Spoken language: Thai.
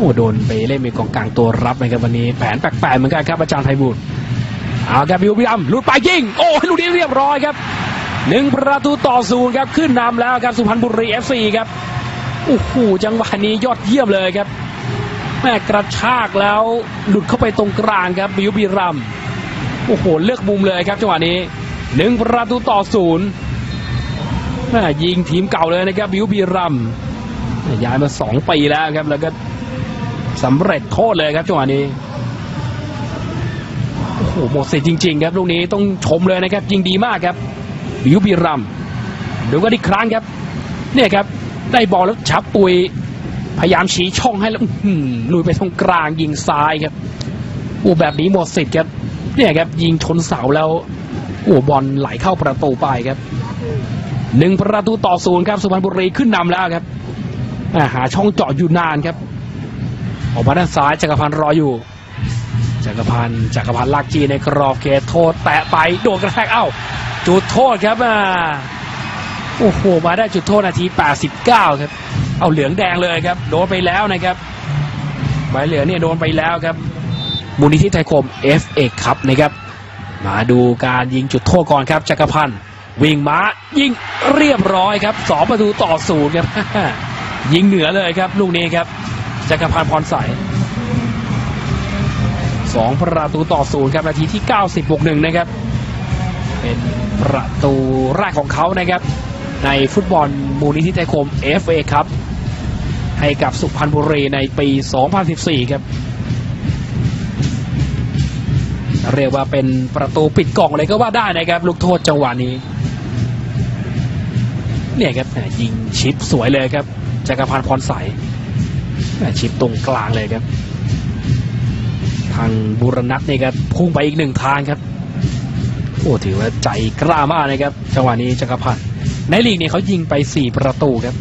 อ้โดนไปเล่นเป็นกองกลางตัวรับนะครับวันนี้แผนแปลกๆเหมือนกันครับอาจารย์ไพบูลย์เอาครับบิวบิอัมหลุดไปยิงโอ้ยลูกนี้เรียบร้อยครับหนึ่งประตูต่อศูนย์ครับขึ้นนำแล้วครับสุพรรณบุรีเอฟซีครับโอ้โหจังหวะนี้ยอดเยี่ยมเลยครับแม่กระชากแล้วหลุดเข้าไปตรงกลางครับบิวบิรัมโอ้โหเลือกมุมเลยครับจังหวะนี้หนึ่งประตูต่อศูนย์แม่ยิงทีมเก่าเลยนะครับบิวบิรัมย้ายมาสองปีแล้วครับแล้วก็ สำเร็จโทษเลยครับจังหวะนี้โอ้โหหมดสิทธิ์จริง ๆ ครับลูกนี้ต้องชมเลยนะครับ ยิงดีมากครับบิวบีรัมดูกันอีกครั้งครับ เนี่ยครับ ได้บอลแล้วชับปุย พยายามชี้ช่องให้แล้วหือลุยไปตรงกลางยิงซ้ายครับโอ้แบบนี้หมดสิทธิ์ครับ เนี่ยครับ ยิงชนเสาแล้วโอ้บอลไหลเข้าประตูไปครับหนึ่งประตูต่อศูนย์ครับสุพรรณบุรีขึ้นนำแล้วครับอาหาช่องเจาะอยู่นานครับ ออกมาด้านซ้ายจักรพันธ์รออยู่ จักรพันธ์จักรพันธ์ลากจีในกรอบเขตโทษแตะไปโดนกระแทกเอ้า จุดโทษครับอ่าโอ้โหมาได้จุดโทษนาที 89 ครับ เอาเหลืองแดงเลยครับ โดนไปแล้วนะครับใบเหลืองเนี่ยโดนไปแล้วครับมูลนิธิไทยคม FA ครับนะครับ มาดูการยิงจุดโทษก่อนครับจักรพันธ์วิ่งม้ายิงเรียบร้อยครับสองประตูต่อศูนย์ครับ ยิงเหนือเลยครับ ลูกนี้ครับ จักรพันธ์พรใสสองประตูต่อศูนย์ครับนาทีที่ 90บวกหนึ่งนะครับ เป็นประตูแรกของเขานะครับ ในฟุตบอลมูลนิธิไทยคม FA ครับ ให้กับสุพรรณบุรีในปี 2014 ครับ เรียกว่าเป็นประตูปิดกล่องเลยก็ว่าได้นะครับ ลูกโทษจังหวะนี้ เนี่ยครับแหม่ยิงชิปสวยเลยครับจักรพันธ์พรใส ชิปตรงกลางเลยครับ ทางบุรณัตนี่ครับพุ่งไปอีกหนึ่งทางครับ โอ้ถือว่าใจกล้ามากนะครับจังหวะนี้จักรพันธ์ในลีกเนี่ยเขายิงไป 4 ประตูครับ